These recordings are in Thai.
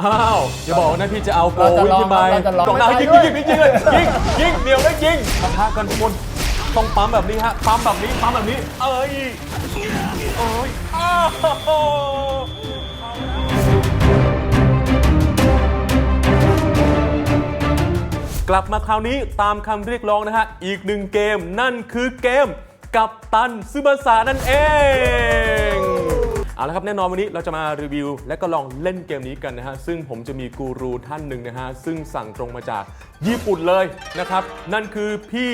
อ้าวอย่าบอกนะพี่จะเอาโกเราจะวิ่งลองขึ้นไปเราจะลองกองหน้าไม่ยิงไปด้วยยิงยิงยิงเลยยิงยิงเดียวแล้วยิงปะทะกันทุกคนต้องปั๊มแบบนี้ฮะปั๊มแบบนี้ปั๊มแบบนี้ เอ้ยเอ้ยอ้าวกลับมาคราวนี้ตามคำเรียกร้องนะฮะ อีกหนึ่งเกมนั่นคือเกมกับตันซึบาสานั่นเอง เอาละครับแน่นอนวันนี้เราจะมารีวิว และก็ลองเล่นเกมนี้กันนะฮะซึ่งผมจะมีกูรูท่านหนึ่งนะฮะซึ่งสั่งตรงมาจากญี่ปุ่นเลยนะครับนั่นคือพี่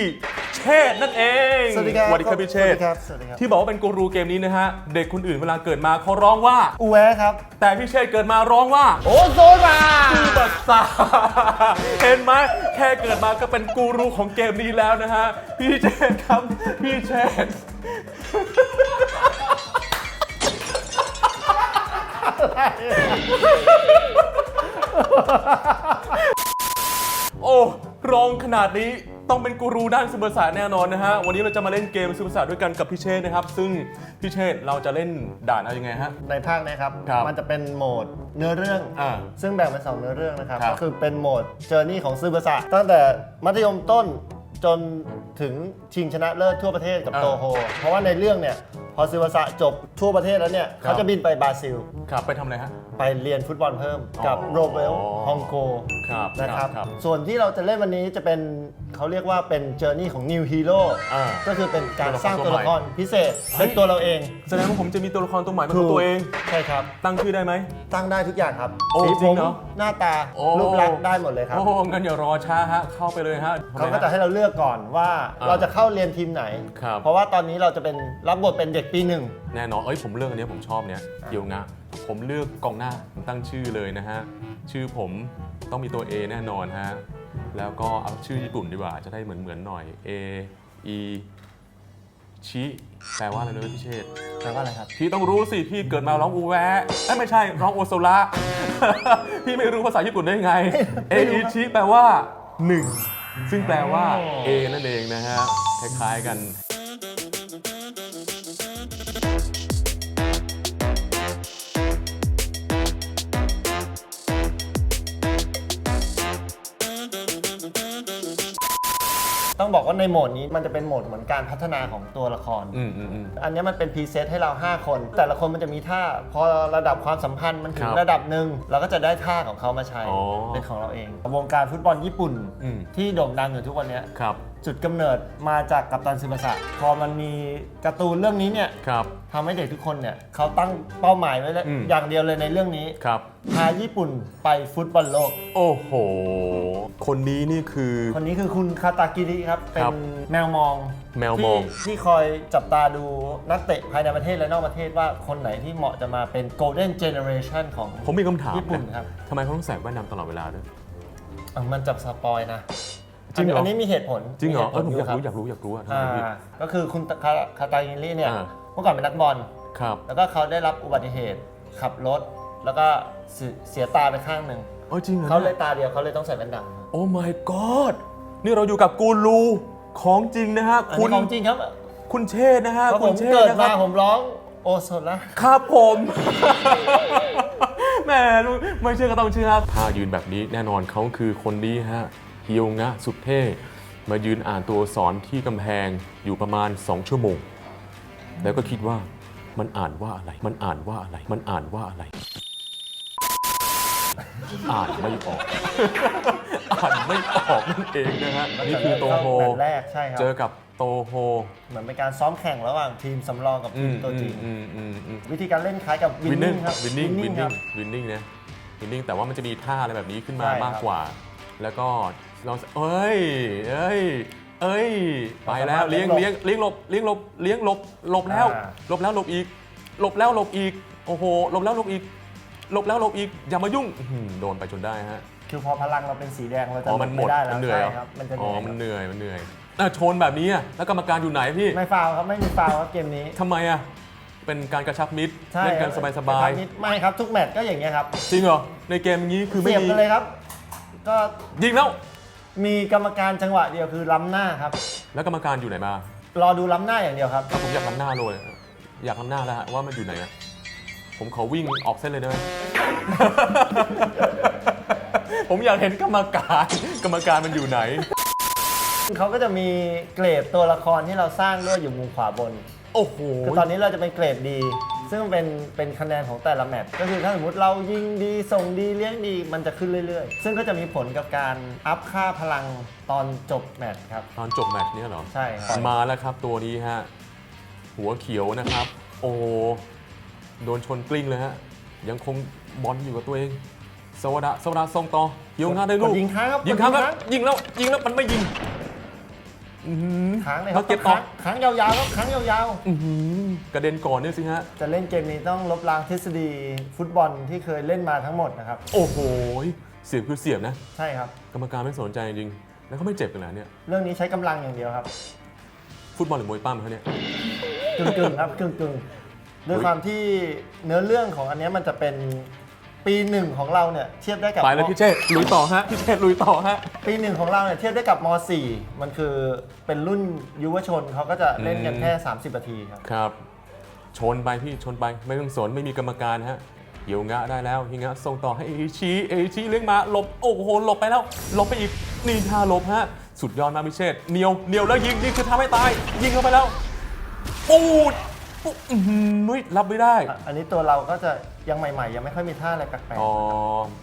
เชษฐ์นั่นเองสวัสดีครับสวัสดีครับพี่เชษฐ์สวัสดีครับสวัสดีครับ ที่บอกว่าเป็นกูรูเกมนี้นะฮะเด็กคนอื่นเวลาเกิดมาเขาร้องว่า อูแวะครับแต่พี่เชษฐ์เกิดมาร้องว่า โอโซนาบัตซาเห็นไหมแค่เกิดมาก็เป็นกูรูของเกมนี้แล้วนะฮะ พี่เชษฐ์ครับ พี่เชษ ฐ์โอ้ร้องขนาดนี้ต้องเป็นกูรูด้านซูเปอร์ศาสตร์แน่นอนนะฮะ วันนี้เราจะมาเล่นเกมซูเปอร์ศาสตร์ด้วยกันกับพี่เชษฐ์นะครับ ซึ่งพี่เชษฐ์เราจะเล่นด่านอะไรยังไงฮะ ในภาคเนะครับ ครับมันจะเป็นโหมดเนื้อเรื่อง อ่าซึ่งแบ่งเป็นสองเนื้อเรื่องนะครับ ครับก็คือเป็นโหมดเจอร์นี่ของซื่อภาษาตั้งแต่มัธยมต้น จนถึงชิงชนะเลิศทั่วประเทศกับอ่าโตโฮ เพราะว่าในเรื่องเนี่ยพอซื่อภาษาจบทั่วประเทศแล้วเนี่ยครับ เขาจะบินไปบราซิล ครับไปทำอะไรฮะ ไปเรียนฟุตบอลเพิ่มกับอ๋อโรเบลฮองโกครับนะครับ ครับ ส่วนที่เราจะเล่นวันนี้จะเป็น เขาเรียกว่าเป็นเจอร์นี่ของ New Hero อ่าก็คือเป็นการสร้างตัตัววละละคครรพิเศษเป็นตัวเราเอง แสดงว่าผมจะมีตัวละครตัวใหม่เป็นของตัวเอง ใช่ครับ ตั้งชื่อได้ไหม ตั้งได้ทุกอย่างครับโอ้สีจผริงมเหรอหน้าตาโอ้ รูปลักษณ์ได้หมดเลยครับ โอ้งั้นอย่ารอช้าฮะ เข้าไปเลยฮะทำไมเขาก็ฮจะให้เราเลือกก่อนว่าอ่าเราจะเข้าเรียนทีมไหน ครับ เพราะว่าตอนนี้เราจะเป็นรับบทเป็นเด็กปีหนึ่ง แน่นอน เอ้ยผมเลือกอันเนี้ยผมชอบเนี้ยเกียวงะ ผมเลือกกองหน้าผมตั้งชื่อเลยนะฮะ ชื่อผมต้องมีตัว A แน่นอนฮะ แล้วก็เอาชื่อญี่ปุ่นดีกว่า จะได้เหมือนเหมือนๆหน่อย A E ชิแปลว่าอะไรนะพี่เชษฐ์แปลว่าอะไรครับ พี่ต้องรู้สิ พี่เกิดมาร้องอูแวะเอ้ยไม่ใช่ ร้องโอโซระพี่ไม่รู้ภาษาญี่ปุ่นได้ยังไง เอไม่รู้อิครับชิแปลว่า1ซึ่งแปลว่าอ๋อ A นั่นเองนะฮะ คล้ายๆกัน ว่าในโหมดนี้มันจะเป็นโหมดเหมือนการพัฒนาของตัวละคร อืมอืมอืม อันนี้มันเป็นพรีเซตให้เรา 5 คน แต่ละคนมันจะมีท่า พอระดับความสัมพันธ์มันถึคงรับระดับหนึ่งเราก็จะได้ท่าของเขามาใช้อ๋อเป็นของเราเอง วงการฟุตบอลญี่ปุ่นอืม ที่โด่งดังอยู่ทุกวันเนี้ย ครับ จุดกำเนิดมาจากกัปตันซึบาสะพอมันมีการ์ตูนเรื่องนี้เนี่ยครับ ทำให้เด็กทุกคนเนี่ยเขาตั้งเป้าหมายไว้แล้วอืม อย่างเดียวเลยในเรื่องนี้ครับ พาญี่ปุ่นไปฟุตบอลโลก โอ้โห คนนี้นี่คือ คนนี้คือคุณคาตากิริครับ เป็ครันบแมวมองแมวมอง ที่ที่คอยจับตาดูนักเตะภายในประเทศและนอกประเทศว่าคนไหนที่เหมาะจะมาเป็น golden generation ของ ผมมีคำถามญี่ปุ่นนะครับ ทำไมเขาต้องใส่แว่นดำตลอดเวลาด้วย อะมันจับสปอยนะ จริงเหรอ อันนี้มีเหตุผลจริงเหรอเออผมมีอยากตุผลรู้อยากรู้อยากรู้อะทำอ่าไมพี่ ก็คือคุณคาคาตากิริเนี่ยอ่า เมื่อก่อนเป็นนักบอล ครับแล้วก็เขาได้รับอุบัติเหตุขับรถ แล้วก็เสียเสียตาไปข้างหนึ่งโอ้ยจริงเหรอเขาเลนี่ยตาเดียวเขาเลยต้องใส่แว่นดำโอ้ my god นี่เราอยู่กับกูรูของจริงนะฮะอันคุนี้ณของจริงครับคุณเชษฐ์นะฮะเพราะคุผณมเชษเกิดฐ์นะคมารับ ผมร้องโอโซล่า ครับผม แหมไม่เชื่อก็ต้องเชื่อถ้ายืนแบบนี้แน่นอนเขาคือคนนี้ฮะ เฮียวงะสุดเท่ มายืนอ่านตัวอักษรที่กำแพงอยู่ประมาณ 2 ชั่วโมง แล้วก็คิดว่ามันอ่านว่าอะไร มันอ่านว่าอะไร มันอ่านว่าอะไร อ่านไม่ออก อ่านไม่ออกนั่นเองนะฮะ นี่คือโตโฮแบบแรกใช่ครับ เจอกับโตโฮเหมือนเป็นการซ้อมแข่งระหว่างทีมสำรองกับอืทีมมตัวอืจริมงอืมอืมอืม วิธีการเล่นคล้ายกับวินวินนิ่นิ่งงครับวินนิ่งวินคนิ่รังบ วินนิ่งนะวินนิ่งแต่ว่ามันจะมีท่าอะไรแบบนี้ขึ้นมาใช่ครับ มากกว่า แล้วก็เราเอ้ยเอ้ยเอ้ยไปแล้วเลี้ยงเลี้ยงเลี้ยงหลบเลี้ยงหลบเลี้ยงหลบหลบแล้วหลบแล้วหลบอีกหลบแล้วหลบอีกโอ้โหหลบแล้วหลบอีกหลบแล้วหลบอีกอย่ามายุ่งอื้อหือโดนไปจนได้ฮะคือพอพลังเราเป็นสีแดงเราจะอ๋อหลมันบหมดไม่ได้แล้มัวนเหนื่อยใช่เหรอครับมันจะเหอ๋อนื่อยมันเหนื่อยมันเหนื่อยอะชนแบบนี้อะแล้วกรรมการอยู่ไหนพี่ไม่ฟาวครับไม่มีฟาวครับเกมนี้ทำไมอะเป็นการกระชับมิตรใช่เล่นกันครับสบายนิดไม่ครับทุกแมตช์ก็อย่างเงี้ยครับๆจริงเหรอในเกมอย่างนี้คือไม่เสียบมีกันเลยครับ ก็ยิงแล้ว มีกรรมการจังหวะเดียวคือล้ำหน้าครับ แล้วกรรมการอยู่ไหนมารอดูล้ำหน้าอย่างเดียวครับ ผมอยากล้ำหน้าเลยอยากล้ำหน้าแล้วฮะว่ามันอยู่ไหนอะผมผมขอวิ่งออกเส้นเลยได้ไหม ผมอยากเห็นกรรมการ กรรมการมันอยู่ไหน เขาก็จะมีเกรดตัวละครที่เราสร้างด้วยอยู่มุมขวาบน โอ้โห คือตอนนี้เราจะเป็นเกรดดี ซึ่งเป็นเป็นคะแนนของแต่ละแมตช์ก็คือถ้าสมมติเรายิงดีส่งดีเลี้ยงดีมันจะขึ้นเรื่อยๆ ซึ่งก็จะมีผลกับการอัพค่าพลังตอนจบแมตช์ครับ ตอนจบแมตช์เนี้ยเหรอ ใช่ครับ มาแล้วครับตัวนี้ฮะ หัวเขียวนะครับ โอ้โหโดนชนกลิ้งเลยฮะ ยังคงบอลอยู่กับตัวเองสวัสดะสวัสดะส่งต่อเกี่ยวงานได้ลูกกดยิงค้างครับยิงค้างกคดรับยิงแล้วยิงแล้วมันไม่ยิงอื้อหือ ค้างเลยครัแล้วเก็บต่อค้างค้างยาวๆครับค้างยาวอื้อหือกระเด็นก่อนเนี่ยสิฮะ ๆ จะเล่นเกมนี้ต้องลบล้างทฤษฎีฟุตบอลที่เคยเล่นมาทั้งหมดนะครับ โอ้โหเสียบคือเสียบนะ ใช่ครับ กรรมการไม่สนใจจริงแล้วเขาไม่เจ็บกันเหรอเนี่ย เรื่องนี้ใช้กำลังอย่างเดียวครับ ฟุตบอลหรือมวยปั้มเขาเนี่ย กึ่งกึ่งๆครับกึ่งกึ่งๆด้วยความที่เนื้อเรื่องของอันเนี้ยมันจะเป็น ปีหนึ่งของเราเนี่ยเทียบได้กับไปแล้วพี่เชษลุยต่อฮะพี่เชษลุยต่อฮะ ปีหนึ่งของเราเนี่ยเทียบได้กับม .4 มันคือเป็นรุ่นยุวชนเขาก็จะเล่นกันแค่ 30นาทีครับครับ ชนไปพี่ชนไปไม่ต้องสนไม่มีกรรมการฮะเหี่ยวงะได้แล้วฮิงะส่งต่อให้เอชิเอชิเลี้ยงมาหลบโอ้โหหลบไปแล้วหลบไปอีกนี่ท่าหลบฮะสุดยอดมากพิเชษเหนียวเหนียวแล้วยิงนี่คือทำให้ตาย ยิงเข้าไปแล้วปูด ปุ๊บอื้อหือเฮ้ยรับไม่ได้ อะอันนี้ตัวเราก็จะยังใหม่ๆ ยังไม่ค่อยมีท่าอะไรแปลกอ๋อ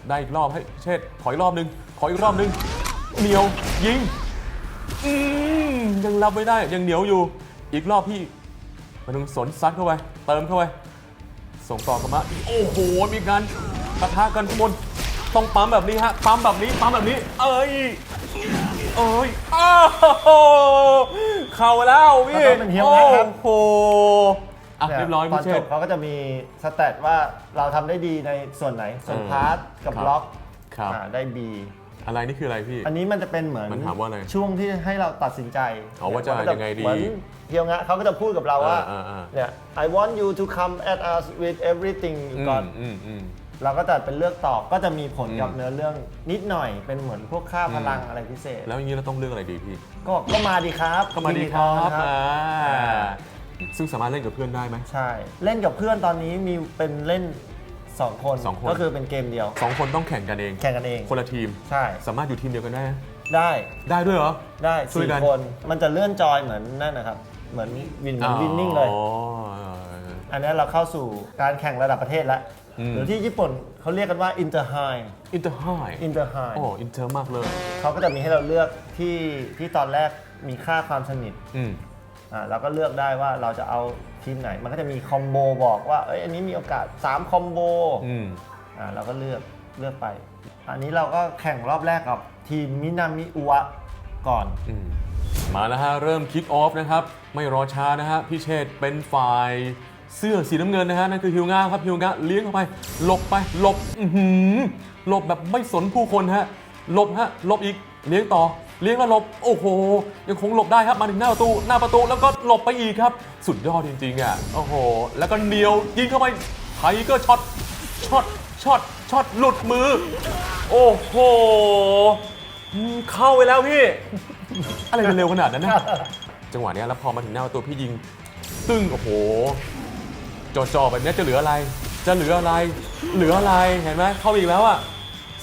ได้อีกรอบให้เชษขออีกรอบหนึง ขออีกรอบหนึง เหนียวยิงอืมยังรับไม่ได้ ยังเหนียวอยู่ อีกรอบพี่มันต้องสนซัดเข้าไป เติมเข้าไป ส่งต่อกลับมาโอ้โห มีการปะทะกันข้างบน ต้องปั๊มแบบนี้ฮะ ปั๊มแบบนี้ ปั๊มแบบนี้ เอ้ย เอ้ย อ้าว เข้าแล้วพี่แล้วก็เป็นเฮียวงะครับ โอ้โห อะๆเรียบร้อยตอพี่นเชจษบเขาก็จะมีสแตทว่าเราทำได้ดีในส่วนไหน ส่วนเออพาร์ทกับครับบล็อกครับ อ่าได้ B อะไรนี่คืออะไรพี่ อันนี้มันจะเป็นเหมือนมันถามว่าอะไรช่วงที่ให้เราตัดสินใจอ๋อว่าจะมันยังไงดีเหมือนเฮียวงะเขาก็จะพูดกับเราว่าอ่าอ่า เนี่ย I want you to come at us with everything you อื got มอืมอืม เราก็จะเป็นเลือกตอบก็จะมีผลกับอืม เนื้อเรื่องนิดหน่อยเป็นเหมือนพวกค่าพลังอะไรพิเศษ แล้วอย่างนี้เราต้องเลือกอะไรดีพี่ ก็ก็มาดีครับเข้ามาดีครับยินดีต้อนอ่ารับ ซึ่งสามารถเล่นกับเพื่อนได้ไหม ใช่ เล่นกับเพื่อนตอนนี้มีเป็นเล่น 2 คนสองคน ก็คือเป็นเกมเดียว สองคนต้องแข่งกันเอง แข่งกันเอง คนละทีม ใช่ สามารถอยู่ทีมเดียวกันได้ไหมได้ได้ด้วยเหรอ ได้ช่วยสี่กัน คน มันจะเลื่อนจอยเหมือนนั่นนะครับ เหมือนวินเหมือนวินนิ่งเลย อ๋อ อันนี้เราเข้าสู่การแข่งระดับประเทศแล้วอืม หรือที่ญี่ปุ่นเขาเรียกกันว่าอินเตอร์ไฮอินเตอร์ไฮอินเตอร์ไฮโอ้อินเตอร์มากเลย เขาก็จะมีให้เราเลือกที่ที่ตอนแรกมีค่าความสนิท อืม อ่าเราก็เลือกได้ว่าเราจะเอาทีมไหน มันก็จะมีคอมโบบอกว่าเอ้ยอันนี้มีโอกาส3คอมโบอืมอ่าเราก็เลือกเลือกไป อันนี้เราก็แข่งรอบแรกกับทีมมินามิอุวะก่อน อืมมาแล้วฮะ เริ่มคิกออฟนะครับ ไม่รอช้านะฮะพี่เชษฐ์เป็นฝ่ายเสื้อสีน้ำเงินนะฮะ นั่นคือฮิวงาครับฮิวงาเลี้ยงเข้าไป หลบไปหลบ อือหือหลบแบบไม่สนผู้คนฮะ หลบฮะหลบอีกเลี้ยงต่อ เลี้ยงแล้วหลบ โอ้โห ยังคงหลบได้ครับ มาถึงหน้าประตู หน้าประตู แล้วก็หลบไปอีกครับ สุดยอดจริงๆอะ โอ้โห แล้วก็เหนียวยิงเข้าไปไทกอร์ช็อต ช็อต ช็อต ช็อต หลุดมือ โอ้โห เข้าไปแล้วพี่ อะไรมันเร็วขนาดนั้นนะ จังหวะเนี้ยแล้วพอมาถึงหน้าประตูพี่ยิง ตึ้ง โอ้โหจ่อๆแบบเนี้ยจะเหลืออะไร จะเหลืออะไร เหลืออะไร เห็นไหมเข้าอีกแล้วอะ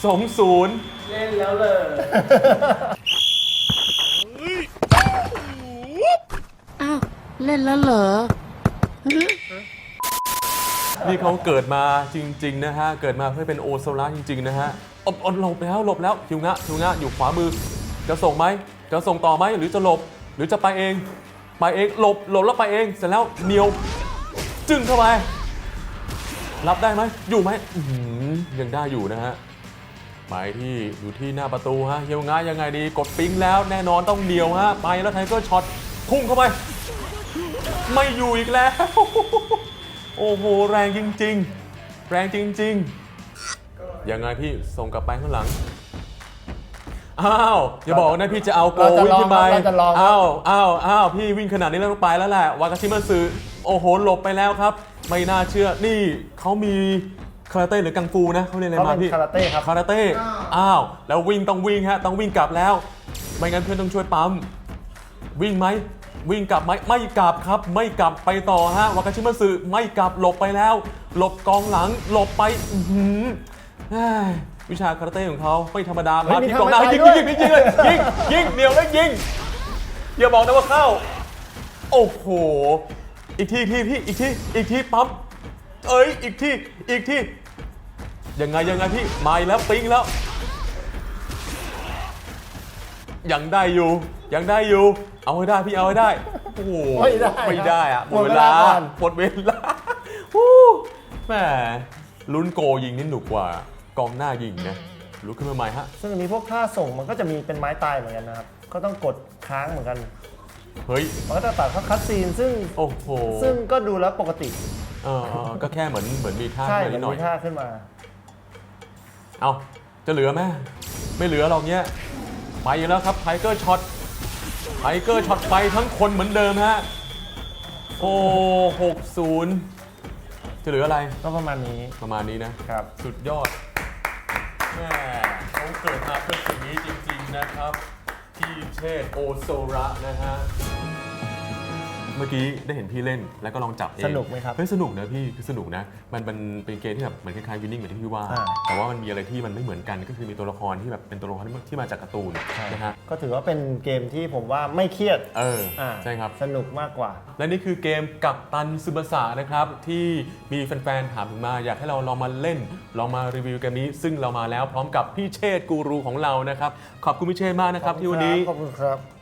สองศูนย์ เล่นแล้วเลย อ้าว เล่นแล้วเหรอ นี่เขาเกิดมาจริง ๆ นะฮะ เกิดมาเพื่อเป็นโอโซล่าจริง ๆ นะฮะอดอดหลบแล้วหลบแล้วฮิวงะฮิวงะอยู่ขวามือ จะส่งไหมจะส่งต่อไหมหรือจะหลบ หรือจะไปเอง ไปเองหลบหลบแล้วไปเองเสร็จแล้วเหนียว จึงเข้าไป รับได้ไหมอยู่ไหมอื้อหือยังได้อยู่นะฮะไปที่อยู่ที่หน้าประตูฮะเฮียวงะยังไงดีกดปิ๊งแล้วแน่นอนต้องเดียวฮะไปแล้วไทเกอร์ช็อตพุ่งเข้าไป ไม่อยู่อีกแล้ว โอ้โห แรงจริง ๆ แรงจริง ๆ ยังไงพี่ส่งกลับไปข้างหลัง อ้าวอย่าบอกนะพี่จะเอาโกเราจะวิ่งลองขึ้นไปเราจะลองอ้าวอ้าวอ้าวพี่วิ่งขนาดนี้แล้วต้องไปแล้วแหละวากาชิมาสึโอ้โหหลบไปแล้วครับ ไม่น่าเชื่อนี่เขามีคาราเต้หรือกังฟูนะเขาเรียนอะไรเขามาเป็นพี่ คาราเต้ครับ คาราเต้ อ้าว แล้ววิ่งต้องวิ่งฮะ ต้องวิ่งกลับแล้ว ไม่งั้นเพื่อนต้องช่วยปั๊ม วิ่งไหม วิ่งกลับไหมไม่กลับครับ ไม่กลับไปต่อฮะวากาชิมาสึไม่กลับหลบไปแล้ว หลบกองหลังหลบไปอื้อหือเอ้ยวิชาคาราเต้ของเขาไม่ธรรมดาเฮ้มายมีที่กองหน้าเข้ายิงไปยิงยิงยิงเลยยิงยิงเหนียวแล้วยิงอย่าบอกนะว่าเข้า โอ้โห อีกทีอีกทีพี่อีกทีอีกทีปั๊มเอ้ยอีกทีอีกทียังไงยังไงพี่มาอีกแล้วปิงแล้ว ยังได้อยู่ ยังได้อยู่ เอาให้ได้พี่เอาให้ได้ โอ้โหไม่ได้ไม่ได้อะหหมมดดเวเวลาลาก่อน หมดเวลาฮู้แหมลุ้นโกยิงนี่หนุกกว่ากองหน้ายิงนะลุกขึ้นมาใหม่ฮะ ซึ่งอันนี้พวกท่าส่งมันก็จะมีเป็นไม้ตายเหมือนกันนะครับ ก็ต้องกดค้างเหมือนกัน เฮ้ย มันก็จะตัดเข้าคัดซีนซึ่งโอ้โหซึ่งก็ดูแล้วปกติเออเออก็แค่เหมือนเหมือนมีท่าใช่ขึ้นมัมานนิดหน่อมีย ท่าขึ้นมา เอาจะเหลือไหมไม่เหลือหรอกเนี้ย ไปแล้วครับไทเกอร์ช็อตไทเกอร์ช็อตไปทั้งคนเหมือนเดิมฮะ โอ้หกศูนย์จะเหลืออะไรก็ประมาณนี้ประมาณนี้นะ ครับ สุดยอดแม่เขาเกิดมาเพื่อสิ่งนี้จริง ๆนะครับ ที่เชษฐ์โอโซระนะฮะ เมื่อกี้ได้เห็นพี่เล่นแล้วก็ลองจับเองสนุกไหมครับเฮ้ยสนุกนะพี่คือสนุกนะมันมันเป็นเกมที่แบบเหมือนคล้ายๆวินนิ่งเหมือนที่พี่ว่า อ่า แต่ว่ามันมีอะไรที่มันไม่เหมือนกันก็คือมีตัวละครที่แบบเป็นตัวละครที่มาจากการ์ตูนนะฮะก็ถือว่าเป็นเกมที่ผมว่าไม่เครียดเอออ่าใช่ครับ สนุกมากกว่า และนี่คือเกมกับตันซึบาสะนะครับที่มีแฟนๆถามถึงมา อยากให้เราลองมาเล่น ลองมารีวิวเกมนี้ซึ่งเรามาแล้วพร้อมกับพี่เชษฐ์กูรูของเรานะครับ ขอบคุณพี่เชษฐ์มากนะครับที่วันนี้ ขอบคุณครับ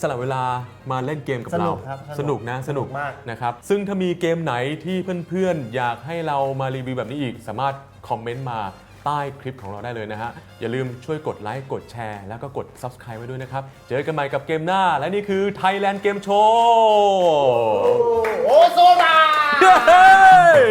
สละเวลามาเล่นเกมกับสนุเรากครับสสนุนุกกนะสนุกสนุกมาก นะครับซึ่งถ้ามีเกมไหนที่เพื่อนๆ อยากให้เรามารีวิวแบบนี้อีก สามารถคอมเมนต์มาใต้คลิปของเราได้เลยนะฮะ อย่าลืมช่วยกดไลค์กดแชร์ แล้วก็กด Subscribe ไว้ด้วยนะครับ เจอกันใหม่กับเกมหน้า และนี่คือ Thailand Game Show โอโซดาเฮ้ย